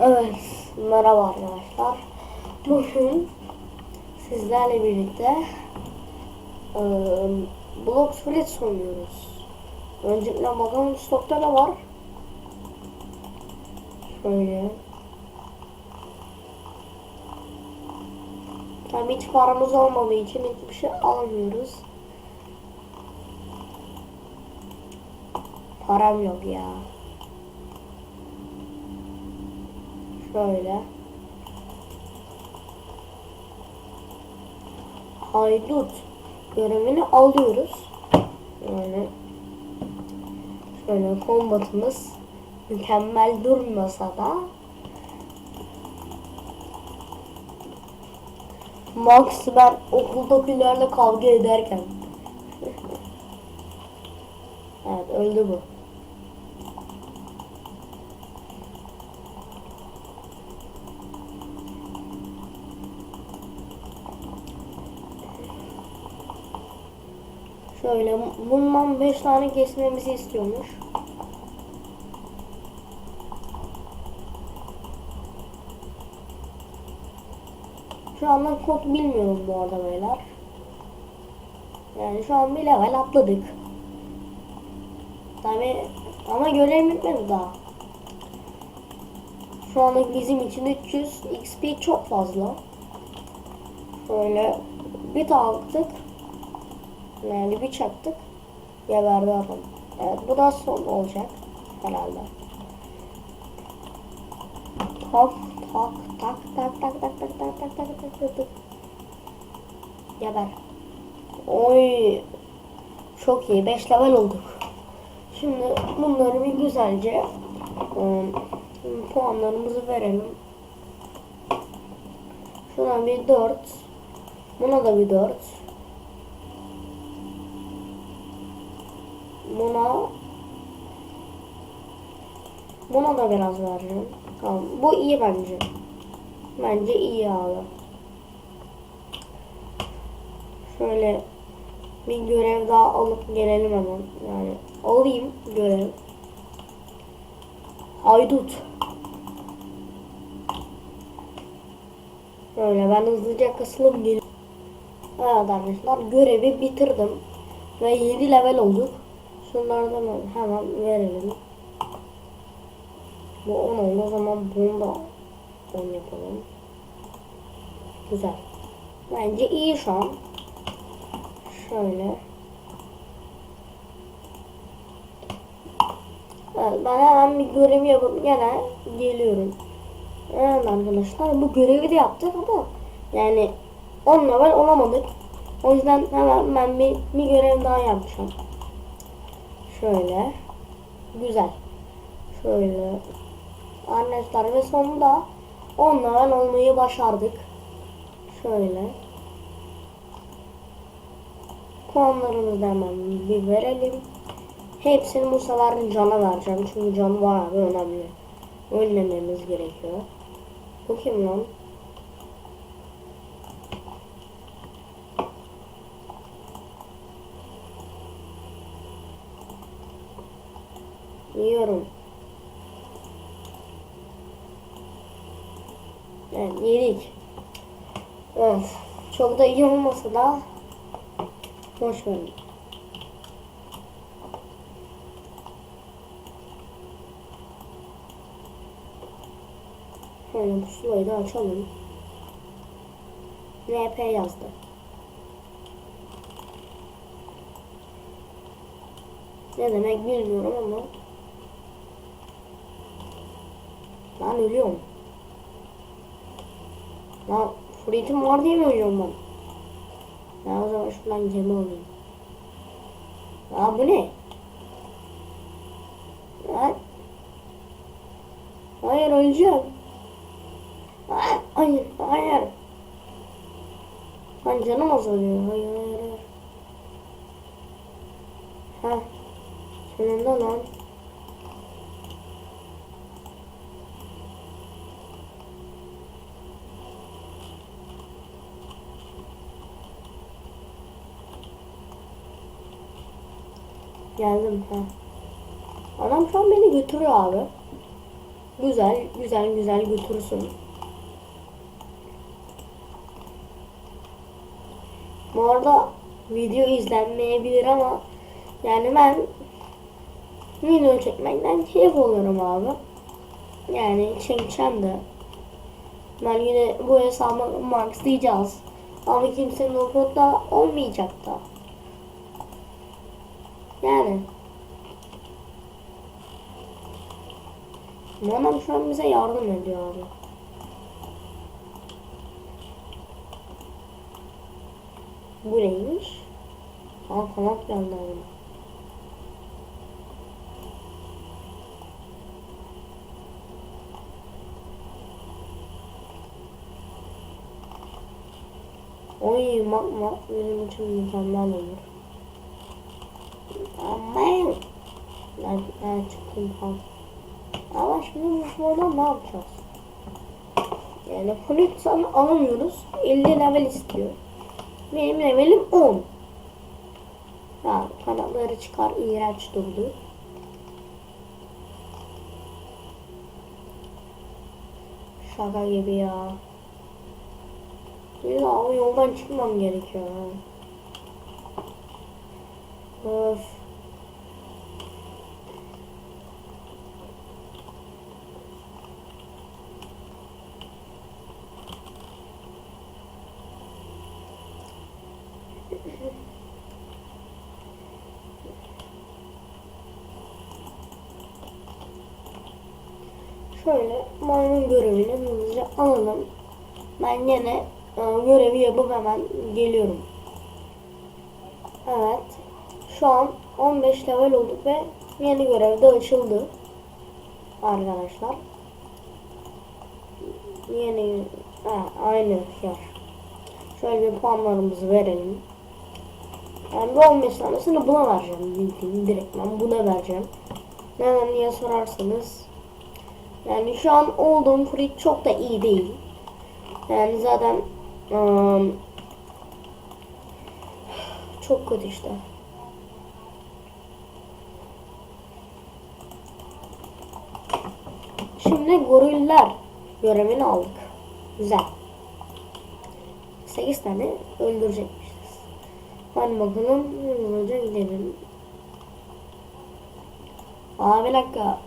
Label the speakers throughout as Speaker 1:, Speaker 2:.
Speaker 1: Evet, merhaba arkadaşlar. Bugün sizlerle birlikte eee Blox Blitz oynuyoruz. Öncelikle bakalım stokta ne var? Şöyle. Tabii hiç paramız olmadığı için hiçbir şey almıyoruz. Param yok ya. Şöyle. Haydut görevini alıyoruz. Yani şöyle kombatımız mükemmel durmasa da Max ben okuldakilerle kavga ederken Evet öldü bu. Şöyle bundan 5 tane kesmemizi istiyormuş. Şu anda kod bilmiyorum bu arada beyler. Yani şu an bir level atladık. Tabi ama görev bitmedi daha. Şu anda bizim için 300 XP çok fazla. Şöyle bir taktık. Yani bir çaktık. Geberdi adam. Evet bu da son olacak herhalde. Tak tak tak tak tak tak tak tak tak tak tak tak tak. Geber. Oy. Çok iyi. 5 level olduk. Şimdi bunları bir güzelce ım, puanlarımızı verelim. Şuna bir 4. Buna da bir 4. Buna Buna da biraz vereceğim. Tamam. Bu iyi bence. Bence iyi abi. Şöyle bir görev daha alıp gelelim hemen. Yani alayım görev. Haydut. Böyle ben hızlıca kasılıp geliyorum. Evet arkadaşlar görevi bitirdim. Ve 7 level olduk. Şunlardan hemen verelim. Bu 10 oldu o zaman bunu da 10 yapalım. Güzel. Bence iyi şu an. Şöyle. Evet, ben hemen bir görev yapıp gene geliyorum. Evet arkadaşlar bu görevi de yaptık ama yani 10 level olamadık. O yüzden hemen ben bir, bir görev daha yapacağım. Şöyle. Güzel. Şöyle. Arkadaşlar ve sonunda 10 level olmayı başardık. Şöyle. Puanlarımızı hemen bir verelim. Hepsini sefer cana vereceğim. Çünkü can bayağı önemli. Önlememiz gerekiyor. Bu kim lan? Yiyorum. Evet yedik. Evet. Çok da iyi olmasa da boş verin. Şöyle bu sulayı da açalım. RP yazdı. Ne demek bilmiyorum ama Lan ölüyorum. Lan furitim var diye mi ölüyorum ben? Ya o zaman şuradan gemi alayım. Ya bu ne? Lan. Hayır öleceğim. Hayır, hayır, hayır. Lan canım azalıyor. Hayır, hayır, hayır. Ha. Sonunda lan. Geldim ha. Adam şu an beni götürüyor abi. güzel güzel güzel götürsün. Bu arada video izlenmeyebilir ama yani ben video çekmekten keyif alıyorum abi. Yani çekeceğim de. Ben yine bu hesabı maxlayacağız. Ama kimsenin offroad'da olmayacak da. Yani. Bu adam şu an bize yardım ediyor abi. Bu neymiş? Aa kanat geldi abi. Oy mak benim için mükemmel olur. Aman. Ben, ben çıktım falan. Ama şimdi burada ne yapacağız? Yani Phoenix'ten alamıyoruz. 50 level istiyor. Benim levelim 10. Ya kanatları çıkar iğrenç durdu. Şaka gibi ya. Ya o yoldan çıkmam gerekiyor. Öf. Şöyle maymun görevini hızlıca alalım. Ben yine e, görevi yapıp hemen geliyorum. Evet. Şu an 15 level olduk ve yeni görev de açıldı. Arkadaşlar. Yeni ha, aynı yer. Şöyle bir puanlarımızı verelim. Yani bu 15 tanesini buna vereceğim. Direkt ben buna vereceğim. Neden diye sorarsanız yani şu an olduğum fruit çok da iyi değil. Yani zaten ım, çok kötü işte. Şimdi goriller görevini aldık. Güzel. 8 tane öldürecekmişiz. Hadi bakalım hızlıca gidelim. Aa bir dakika.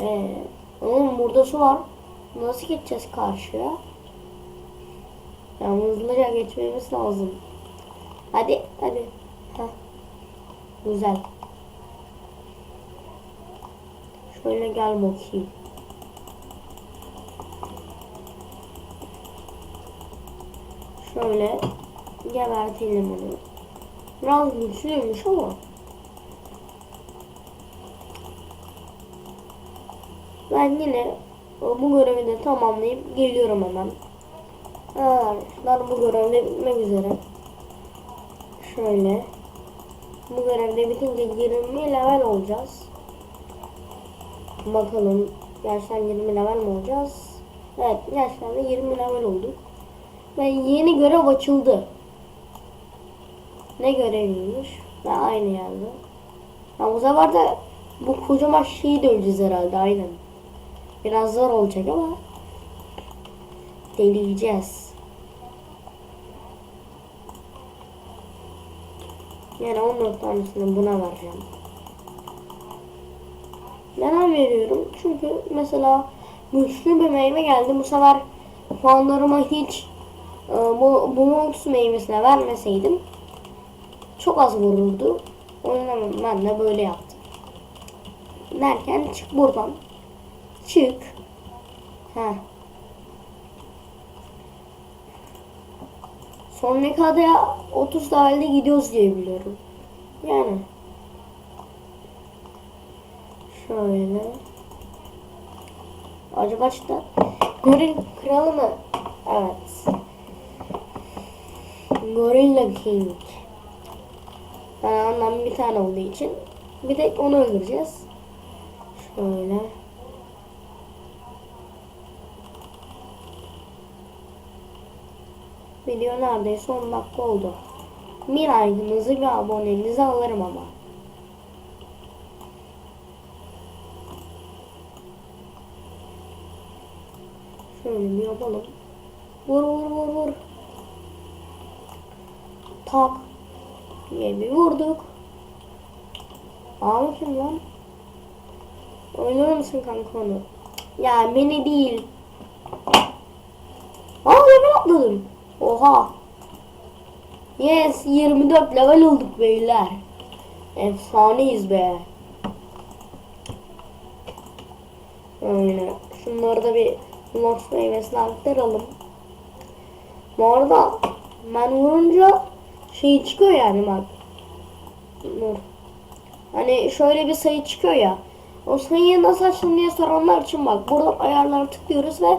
Speaker 1: Ee, oğlum burada su var. Nasıl geçeceğiz karşıya? Yani hızlıca geçmemiz lazım. Hadi hadi. Heh. Güzel. Şöyle gel bakayım. Şöyle gebertelim onu. Biraz güçlüymüş ama. Ben yine bu görevi de tamamlayıp geliyorum hemen. Arkadaşlar bu görev de bitmek üzere. Şöyle. Bu görevde bitince 20 level olacağız. Bakalım gerçekten 20 level mi olacağız? Evet gerçekten de 20 level olduk. Ve yeni görev açıldı. Ne göreviymiş? Ve aynı yerde. Ya bu sefer de bu kocaman şeyi de öleceğiz herhalde aynen. Biraz zor olacak ama deneyeceğiz. Yani 14 tanesini buna vereceğim. Neden veriyorum? Çünkü mesela güçlü bir meyve geldi. Bu sefer puanlarıma hiç e, bu, bu Monks meyvesine vermeseydim çok az vururdu. O ben de böyle yaptım. Derken çık buradan. Çık. Ha. Sonraki adaya 30 dahilde gidiyoruz diye biliyorum. Yani. Şöyle. Acaba işte Goril kralı mı? Evet. Gorilla King. Ben anlam bir tane olduğu için bir tek onu öldüreceğiz. Şöyle. Video neredeyse 10 dakika oldu. Bir like'ınızı ve abonenizi alırım ama. Şöyle bir yapalım. Vur vur vur vur. Tak. diye bir vurduk. Abi kim lan? Oynar mısın kanka onu? Ya beni değil. Aa level atladım. Oha. Yes 24 level olduk beyler. Efsaneyiz be. Öyle. Şunları da bir Lost meyvesine aktaralım. Bu arada ben vurunca şey çıkıyor yani bak. Dur. Hani şöyle bir sayı çıkıyor ya. O sayıyı nasıl açtım diye soranlar için bak. Buradan ayarlara tıklıyoruz ve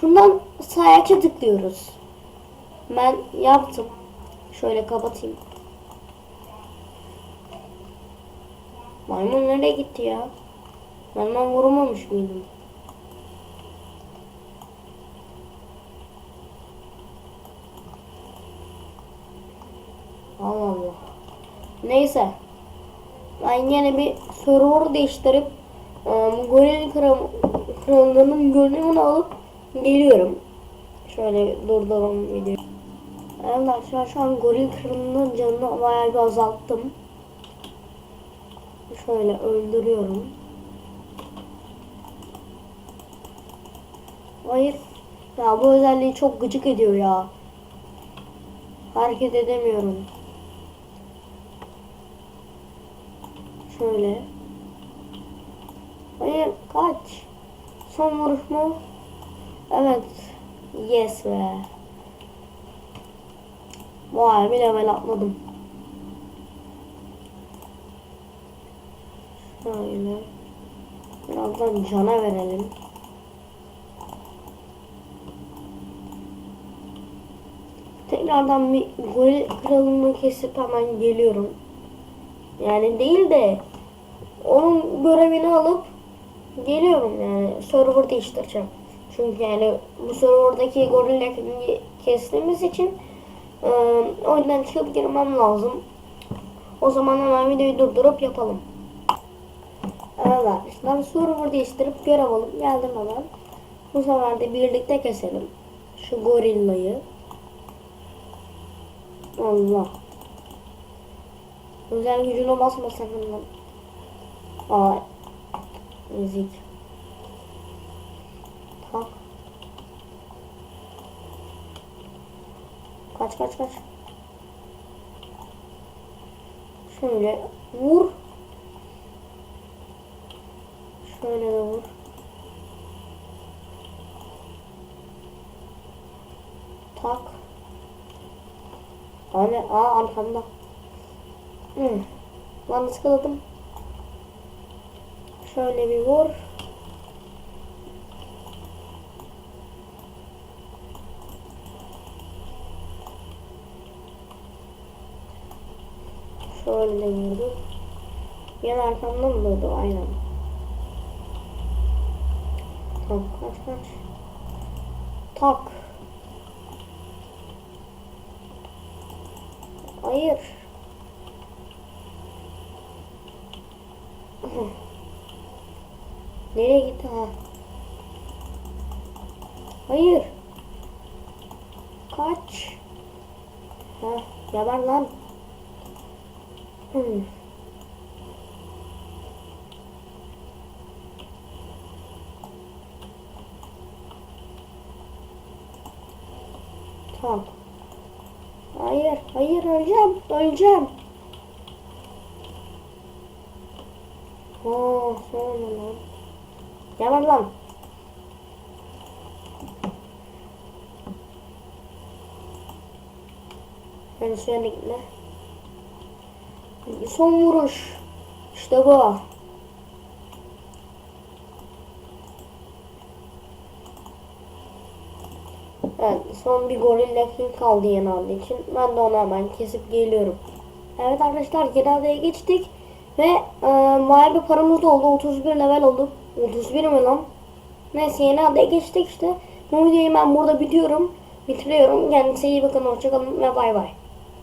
Speaker 1: şundan sayaça tıklıyoruz. Ben yaptım. Şöyle kapatayım. Maymun nereye gitti ya? Ben ben vurmamış mıydım? Allah Allah. Neyse. Ben yine bir server değiştirip um, goril kram, krallarının görünümünü alıp geliyorum. Şöyle durduralım videoyu. Arkadaşlar şu an goril kralının canını bayağı bir azalttım. Şöyle öldürüyorum. Hayır. Ya bu özelliği çok gıcık ediyor ya. Hareket edemiyorum. Şöyle. Hayır kaç. Son vuruş mu? Evet. Yes be. Vay bir level atladım. Şöyle. Birazdan cana verelim. Tekrardan bir gol kralını kesip hemen geliyorum. Yani değil de onun görevini alıp geliyorum yani server değiştireceğim. Çünkü yani bu serverdaki gorilla kestiğimiz için e, oyundan çıkıp girmem lazım. O zaman hemen videoyu durdurup yapalım. Evet ben server değiştirip görev alıp geldim hemen. Bu sefer de birlikte keselim. Şu gorillayı. Allah. Özel gücüne basma sakın lan. Aa. Müzik. Tak. Kaç kaç kaç. Şöyle vur. Şöyle de vur. Tak. Abi aa arkamda. Hmm. Lan ıskaladım. Şöyle bir vur. Şöyle vurdu. Yan arkamdan vurdu? Aynen. Tamam kaç kaç. Tak. Hayır. Nereye gitti ha? Hayır. Kaç. Ha, geber lan. Hmm. Tamam. Hayır, hayır öleceğim, öleceğim. Oo, sonra lan. Yalan lan. Ben suya gitme. Son vuruş. İşte bu. Evet, son bir gorilla king kaldı yeni aldığı için. Ben de onu hemen kesip geliyorum. Evet arkadaşlar yeni adaya geçtik. Ve e, bayağı bir paramız da oldu. 31 level olduk. 31 mi lan? Neyse yeni adaya geçtik işte. Bu videoyu ben burada bitiyorum. Bitiriyorum. Kendinize iyi bakın. Hoşçakalın ve bay bay.